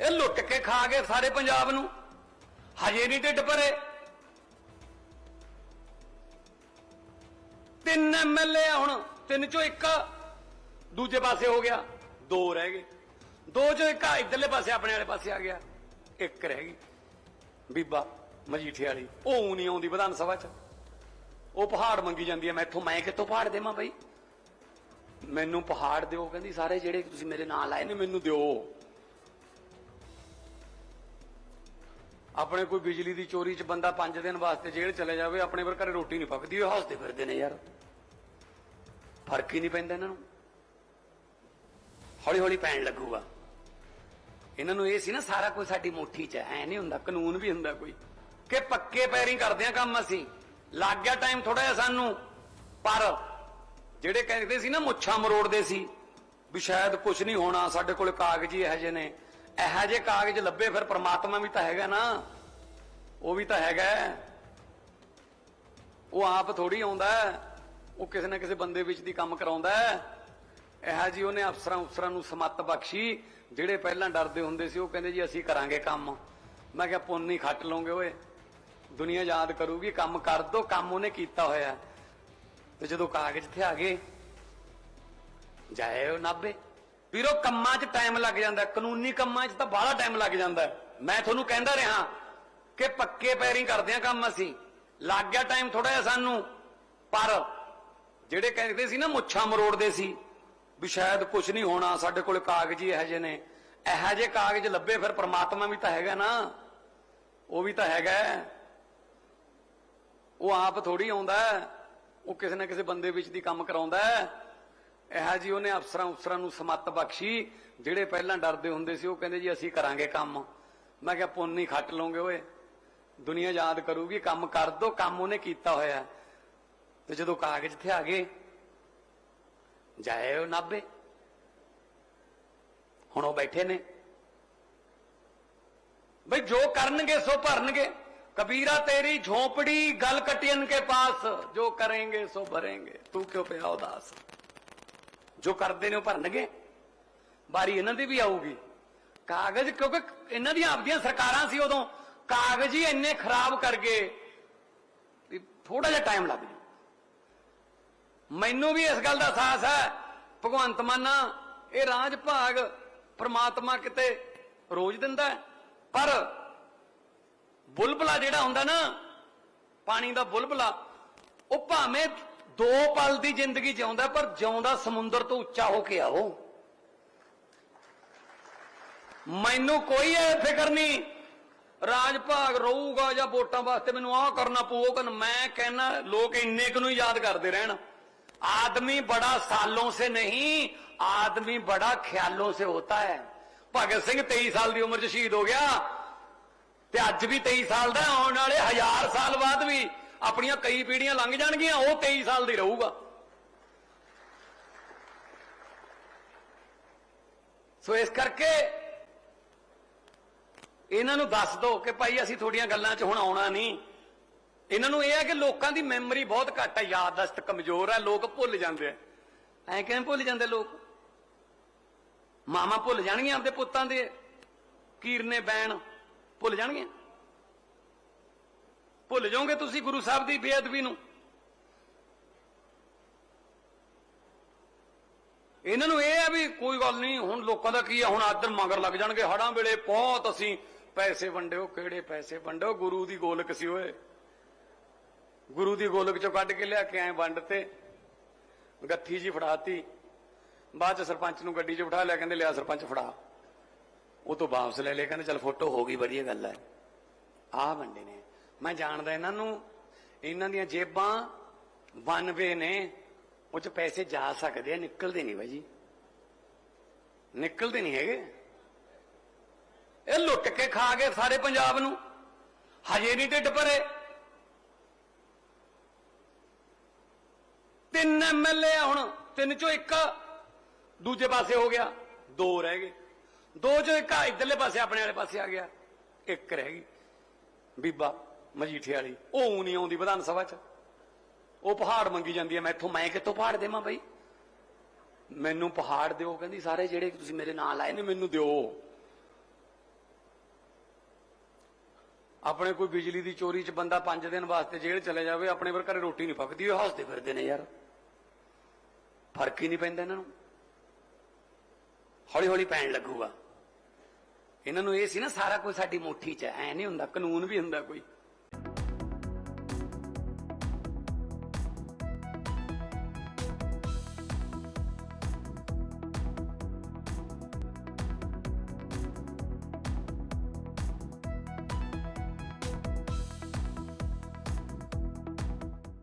ਇਹ ਲੁੱਟ ਕੇ ਖਾ ਗਏ ਸਾਰੇ ਪੰਜਾਬ ਨੂੰ। ਹਜੇ ਨਹੀਂ ਢਿੱਡ ਭਰੇ। ਤਿੰਨ ਐਮਐਲਏ ਆ ਹੁਣ, ਤਿੰਨ ਚੋਂ ਇੱਕ ਦੂਜੇ ਪਾਸੇ ਹੋ ਗਿਆ। ਦੋ ਰਹਿ ਗਏ। ਦੋ ਚੋਂ ਇੱਕ ਆ ਇਧਰਲੇ ਪਾਸੇ, ਆਪਣੇ ਵਾਲੇ ਪਾਸੇ ਆ ਗਿਆ। ਇੱਕ ਰਹਿ ਗਈ। ਬੀਬਾ ਮਜੀਠੇ ਵਾਲੀ, ਉਹ ਨਹੀਂ ਆਉਂਦੀ ਵਿਧਾਨ ਸਭਾ 'ਚ। ਉਹ ਪਹਾੜ ਮੰਗੀ ਜਾਂਦੀ ਹੈ ਮੈਥੋਂ ਮੈਂ ਕਿੱਥੋਂ ਪਹਾੜ ਦੇਵਾਂ ਬਈ? ਮੈਨੂੰ ਪਹਾੜ ਦਿਓ, ਕਹਿੰਦੀ, ਸਾਰੇ ਜਿਹੜੇ ਤੁਸੀਂ ਮੇਰੇ ਨਾਲ ਆਏ ਨੇ, ਮੈਨੂੰ ਦਿਓ। ਆਪਣੇ ਕੋਈ ਬਿਜਲੀ ਦੀ ਚੋਰੀ 'ਚ ਬੰਦਾ 5 ਦਿਨ ਵਾਸਤੇ ਜੇਲ੍ਹ ਚਲੇ ਜਾਵੇ, ਆਪਣੇ ਵਰ ਘਰੇ ਰੋਟੀ ਨਹੀਂ ਪੱਕਦੀ, ਉਹ ਹੱਸਦੇ ਫਿਰਦੇ ਨੇ ਯਾਰ। ਫ਼ਰਕ ਹੀ ਨਹੀਂ ਪੈਂਦਾ ਇਹਨਾਂ ਨੂੰ। ਹੌਲੀ ਹੌਲੀ ਪੈਣ ਲੱਗੂਗਾ। ਇਹਨਾਂ ਨੂੰ ਇਹ ਸੀ ਨਾ, ਸਾਰਾ ਕੁਝ ਸਾਡੀ ਮੁੱਠੀ 'ਚ ਐ ਨਹੀਂ ਹੁੰਦਾ, ਕਾਨੂੰਨ ਵੀ ਹੁੰਦਾ ਕੋਈ। ਕਿ ਪੱਕੇ ਪੈਰੀ ਕਰਦੇ ਆ ਕੰਮ ਅਸੀਂ। ਲੱਗ ਗਿਆ ਟਾਈਮ ਥੋੜਾ ਜਿਹਾ ਸਾਨੂੰ। ਪਰ ਜਿਹੜੇ ਕਹਿੰਦੇ ਸੀ ਨਾ, ਮੁੱਛਾਂ ਮਰੋੜਦੇ ਸੀ, ਵੀ ਸ਼ਾਇਦ ਕੁਝ ਨਹੀਂ ਹੋਣਾ, ਸਾਡੇ ਕੋਲ ਕਾਗਜ਼ ਹੀ ਇਹੋ ਜਿਹੇ ਨੇ। ਇਹੋ ਜਿਹੇ ਕਾਗਜ਼ ਲੱਭੇ, ਫਿਰ ਪ੍ਰਮਾਤਮਾ ਵੀ ਤਾਂ ਹੈਗਾ ਨਾ। ਉਹ ਵੀ ਤਾਂ ਹੈਗਾ। ਉਹ ਆਪ ਥੋੜੀ ਆਉਂਦਾ ਉਹ ਕਿਸੇ ਨਾ ਕਿਸੇ ਬੰਦੇ ਵਿੱਚ ਦੀ ਕੰਮ ਕਰਾਉਂਦਾ ਇਹੋ ਜੀ ਉਹਨੇ ਅਫਸਰਾਂ ਅਫਸਰਾਂ ਨੂੰ ਸਮੱਤ ਬਖਸ਼ੀ। ਜਿਹੜੇ ਪਹਿਲਾਂ ਡਰਦੇ ਹੁੰਦੇ ਸੀ, ਉਹ ਕਹਿੰਦੇ ਜੀ ਅਸੀਂ ਕਰਾਂਗੇ ਕੰਮ। ਮੈਂ ਕਿਹਾ, ਪੁੰਨ ਹੀ ਖੱਟ ਲਓਗੇ ਓਏ। ਦੁਨੀਆ ਯਾਦ ਕਰੂਗੀ, ਕੰਮ ਕਰ ਦੋ, ਕੰਮ ਉਹਨੇ ਕੀਤਾ ਹੋਇਆ। ਤੇ ਜਦੋਂ ਕਾਗਜ਼ ਤੇ ਆ ਗਏ, ਜਾਏ ਉਹ ਨਾਬੇ ਵੀਰੋ, ਕੰਮਾਂ 'ਚ ਟਾਈਮ ਲੱਗ ਜਾਂਦਾ ਕਾਨੂੰਨੀ ਕੰਮਾਂ 'ਚ ਤਾਂ ਬਾਹਲਾ ਟਾਈਮ ਲੱਗ ਜਾਂਦਾ ਮੈਂ ਤੁਹਾਨੂੰ ਕਹਿੰਦਾ ਰਿਹਾ ਕਿ ਪੱਕੇ ਪੈਰੀ ਕਰਦੇ ਆ ਕੰਮ ਅਸੀਂ। ਲੱਗ ਗਿਆ ਟਾਈਮ ਥੋੜਾ ਜਿਹਾ ਸਾਨੂੰ। ਪਰ ਜਿਹੜੇ ਕਹਿੰਦੇ ਸੀ ਨਾ, ਮੁੱਛਾਂ ਮਰੋੜਦੇ ਸੀ, ਵੀ ਸ਼ਾਇਦ ਕੁਝ ਨਹੀਂ ਹੋਣਾ, ਸਾਡੇ ਕੋਲ ਕਾਗਜ਼ ਹੀ ਇਹੋ ਜਿਹੇ ਨੇ। ਇਹੋ ਜਿਹੇ ਕਾਗਜ਼ ਲੱਭੇ, ਫਿਰ ਪ੍ਰਮਾਤਮਾ ਵੀ ਤਾਂ ਹੈਗਾ ਨਾ। ਉਹ ਵੀ ਤਾਂ ਹੈਗਾ ਉਹ ਆਪ ਥੋੜੀ ਆਉਂਦਾ ਉਹ ਕਿਸੇ ਨਾ ਕਿਸੇ ਬੰਦੇ ਵਿੱਚ ਦੀ ਕੰਮ ਕਰਾਉਂਦਾ ਇਹੋ ਜੀ ਉਹਨੇ ਅਫਸਰਾਂ ਅਫਸਰਾਂ ਨੂੰ ਸਮੱਤ ਬਖਸ਼ੀ, ਜਿਹੜੇ ਪਹਿਲਾਂ ਡਰਦੇ ਹੁੰਦੇ ਸੀ, ਉਹ ਕਹਿੰਦੇ ਜੀ ਅਸੀਂ ਕਰਾਂਗੇ ਕੰਮ। ਮੈਂ ਕਿਹਾ, ਪੁੰਨ ਹੀ ਖੱਟ ਲਓਗੇ ਓਏ। ਦੁਨੀਆ ਯਾਦ ਕਰੂਗੀ, ਕੰਮ ਕਰ ਦੋ, ਕੰਮ ਉਹਨੇ ਕੀਤਾ ਹੋਇਆ। ਤੇ ਜਦੋਂ ਕਾਗਜ਼ ਤੇ ਆ ਗਏ, ਜਾਏ ਉਹ ਨਾਬੇ ਹੁਣ ਉਹ ਬੈਠੇ ਨੇ। ਬਈ ਜੋ ਕਰਨਗੇ, ਸੋ ਭਰਨਗੇ। ਕਬੀਰਾ ਤੇਰੀ ਝੋਪੜੀ, ਗਲ ਕਟਿਨ ਕੇ ਪਾਸ। ਜੋ ਕਰੇਂਗੇ, ਸੋ ਭਰेंगे ਤੂੰ ਕਿਉਂ ਪਿਆ ਉਦਾਸ? ਜੋ ਕਰਦੇ ਨੇ ਉਹ ਭਰਨਗੇ। ਬਾਰੀ ਇਹਨਾਂ ਦੀ ਵੀ ਆਊਗੀ। ਕਾਗਜ਼ ਕਿਉਂਕਿ ਇਹਨਾਂ ਦੀਆਂ ਆਪਦੀਆਂ ਸਰਕਾਰਾਂ ਸੀ ਉਦੋਂ। ਕਾਗਜ਼ ਹੀ ਇੰਨੇ ਖਰਾਬ ਕਰਕੇ ਵੀ ਥੋੜਾ ਜਿਹਾ ਟਾਈਮ ਲੱਗ ਜੂ ਮੈਨੂੰ ਵੀ ਇਸ ਗੱਲ ਦਾ ਅਹਿਸਾਸ ਹੈ, ਭਗਵੰਤ ਮਾਨਾ, ਇਹ ਰਾਜ ਭਾਗ ਪ੍ਰਮਾਤਮਾ ਕਿਤੇ ਰੋਜ਼ ਦਿੰਦਾ ਪਰ ਬੁਲਬਲਾ ਜਿਹੜਾ ਹੁੰਦਾ ਨਾ, ਪਾਣੀ ਦਾ ਬੁਲਬਲਾ, ਉਹ ਭਾਵੇਂ ਦੋ ਪਲ ਦੀ ਜ਼ਿੰਦਗੀ ਜਿਉਂਦਾ ਪਰ ਜਿਉਂਦਾ ਸਮੁੰਦਰ ਤੋਂ ਉੱਚਾ ਹੋ ਕੇ ਆਓ ਮੈਨੂੰ ਕੋਈ ਇਹ ਫਿਕਰ ਨਹੀਂ ਰਾਜ ਭਾਗ ਰਹੂਗਾ ਜਾਂ ਵੋਟਾਂ ਵਾਸਤੇ ਮੈਨੂੰ ਆਹ ਕਰਨਾ ਪਊ ਉਹ ਕਰਨਾ ਮੈਂ ਕਹਿੰਨਾ ਲੋਕ ਇੰਨੇ ਕੁ ਨੂੰ ਹੀ ਯਾਦ ਕਰਦੇ ਰਹਿਣ आदमी बड़ा सालों से नहीं आदमी बड़ा ख्यालों से होता है ਭਗਤ ਸਿੰਘ 23 ਸਾਲ ਦੀ ਉਮਰ 'ਚ ਸ਼ਹੀਦ ਹੋ ਗਿਆ ਤੇ ਅੱਜ ਵੀ 23 ਸਾਲ ਦਾ ਹੈ, ਆਉਣ ਵਾਲੇ ਹਜ਼ਾਰ ਸਾਲ ਬਾਅਦ ਵੀ ਆਪਣੀਆਂ ਕਈ ਪੀੜ੍ਹੀਆਂ ਲੰਘ ਜਾਣਗੀਆਂ, ਉਹ 23 ਸਾਲ ਦੀ ਰਹੂਗਾ। ਸੋ ਇਸ ਕਰਕੇ ਇਹਨਾਂ ਨੂੰ ਦੱਸ ਦਿਓ ਕਿ ਭਾਈ ਅਸੀਂ ਤੁਹਾਡੀਆਂ ਗੱਲਾਂ 'ਚ ਹੁਣ ਆਉਣਾ ਨਹੀਂ। ਇਹਨਾਂ ਨੂੰ ਇਹ ਹੈ ਕਿ ਲੋਕਾਂ ਦੀ ਮੈਮਰੀ ਬਹੁਤ ਘੱਟ ਹੈ, ਯਾਦਦਾਸ਼ਤ ਕਮਜ਼ੋਰ ਹੈ, ਲੋਕ ਭੁੱਲ ਜਾਂਦੇ ਆ ਐ ਕਿਵੇਂ ਭੁੱਲ ਜਾਂਦੇ ਲੋਕ? ਮਾਮਾ ਭੁੱਲ ਜਾਣਗੀਆਂ ਆਪਦੇ ਪੁੱਤਾਂ ਦੇ, ਕੀਰਨੇ, ਬੈਣ ਭੁੱਲ ਜਾਣਗੀਆਂ। ਭੁੱਲ ਜਾਓਗੇ ਤੁਸੀਂ ਗੁਰੂ ਸਾਹਿਬ ਦੀ ਬੇਅਦਬੀ ਨੂੰ? ਇਹਨਾਂ ਨੂੰ ਇਹ ਆ ਵੀ ਕੋਈ ਗੱਲ ਨਹੀਂ, ਹੁਣ ਲੋਕਾਂ ਦਾ ਕੀ ਆ? ਹੁਣ ਆਦਰ ਮਗਰ ਲੱਗ ਜਾਣਗੇ। ਹੜਾਂ ਵੇਲੇ ਬਹੁਤ ਅਸੀਂ ਪੈਸੇ ਵੰਡਿਓ ਕਿਹੜੇ ਪੈਸੇ ਵੰਡਿਓ ਗੁਰੂ ਦੀ ਗੋਲਕ ਸੀ ਓਏ। ਗੁਰੂ ਦੀ ਗੋਲਕ ਚੋਂ ਕੱਢ ਕੇ ਲਿਆ ਕੇ ਐ ਵੰਡ ਤੇ। ਗੱਥੀ ਜੀ ਫੜਾਤੀ। ਬਾਅਦ ਚ ਸਰਪੰਚ ਨੂੰ ਗੱਡੀ 'ਚ ਬਿਠਾ ਲਿਆ, ਕਹਿੰਦੇ ਲਿਆ ਸਰਪੰਚ ਫੜਾ। ਉਹ ਤੋਂ ਵਾਪਸ ਲੈ ਲਿਆ ਕਹਿੰਦੇ ਚਲ ਫੋਟੋ ਹੋ ਗਈ, ਵਧੀਆ ਗੱਲ ਹੈ ਆਹ ਵੰਡੇ ਨੇ। ਮੈਂ ਜਾਣਦਾ ਇਹਨਾਂ ਨੂੰ, ਇਹਨਾਂ ਦੀਆਂ ਜੇਬਾਂ ਵਨਵੇ ਨੇ, ਉਹ ਚ ਪੈਸੇ ਜਾ ਸਕਦੇ ਆ, ਨਿਕਲਦੇ ਨਹੀਂ ਬਾਈ ਜੀ। ਨਿਕਲਦੇ ਨਹੀਂ ਹੈਗੇ। ਇਹ ਲੁੱਟ ਕੇ ਖਾ ਗਏ ਸਾਰੇ ਪੰਜਾਬ ਨੂੰ। ਹਜੇ ਨਹੀਂ ਢਿੱਡ ਭਰੇ। ਤਿੰਨ ਐਮਐਲਏ ਆ ਹੁਣ, ਤਿੰਨ ਚੋਂ ਇੱਕ ਦੂਜੇ ਪਾਸੇ ਹੋ ਗਿਆ, ਦੋ ਰਹਿ ਗਏ। ਦੋ ਚੋਂ ਇੱਕ ਆ, ਇਧਰਲੇ ਪਾਸੇ ਆਪਣੇ ਵਾਲੇ ਪਾਸੇ ਆ ਗਿਆ। ਇੱਕ ਰਹਿ ਗਈ। ਬੀਬਾ ਮਜੀਠੇ ਵਾਲੀ। ਉਹ ਨਹੀਂ ਆਉਂਦੀ ਵਿਧਾਨ ਸਭਾ 'ਚ। ਉਹ ਪਹਾੜ ਮੰਗੀ ਜਾਂਦੀ ਹੈ ਮੈਥੋਂ ਮੈਂ ਕਿੱਥੋਂ ਪਹਾੜ ਦੇਵਾਂ ਬਈ? ਮੈਨੂੰ ਪਹਾੜ ਦਿਓ, ਕਹਿੰਦੀ, ਸਾਰੇ ਜਿਹੜੇ ਤੁਸੀਂ ਮੇਰੇ ਨਾਲ ਆਏ ਨੇ, ਮੈਨੂੰ ਦਿਓ। ਆਪਣੇ ਕੋਈ ਬਿਜਲੀ ਦੀ ਚੋਰੀ 'ਚ ਬੰਦਾ 5 ਦਿਨ ਵਾਸਤੇ ਜੇਲ੍ਹ ਚਲੇ ਜਾਵੇ, ਆਪਣੇ ਵਰ ਘਰੇ ਰੋਟੀ ਨਹੀਂ ਪੱਕਦੀ, ਉਹ ਹੱਸਦੇ ਫਿਰਦੇ ਨੇ ਯਾਰ। ਫ਼ਰਕ ਹੀ ਨਹੀਂ ਪੈਂਦਾ ਇਹਨਾਂ ਨੂੰ। ਹੌਲੀ ਹੌਲੀ ਪੈਣ ਲੱਗੂਗਾ। ਇਹਨਾਂ ਨੂੰ ਇਹ ਸੀ ਨਾ, ਸਾਰਾ ਕੁਝ ਸਾਡੀ ਮੁੱਠੀ 'ਚ ਐ ਨਹੀਂ ਹੁੰਦਾ, ਕਾਨੂੰਨ ਵੀ ਹੁੰਦਾ ਕੋਈ।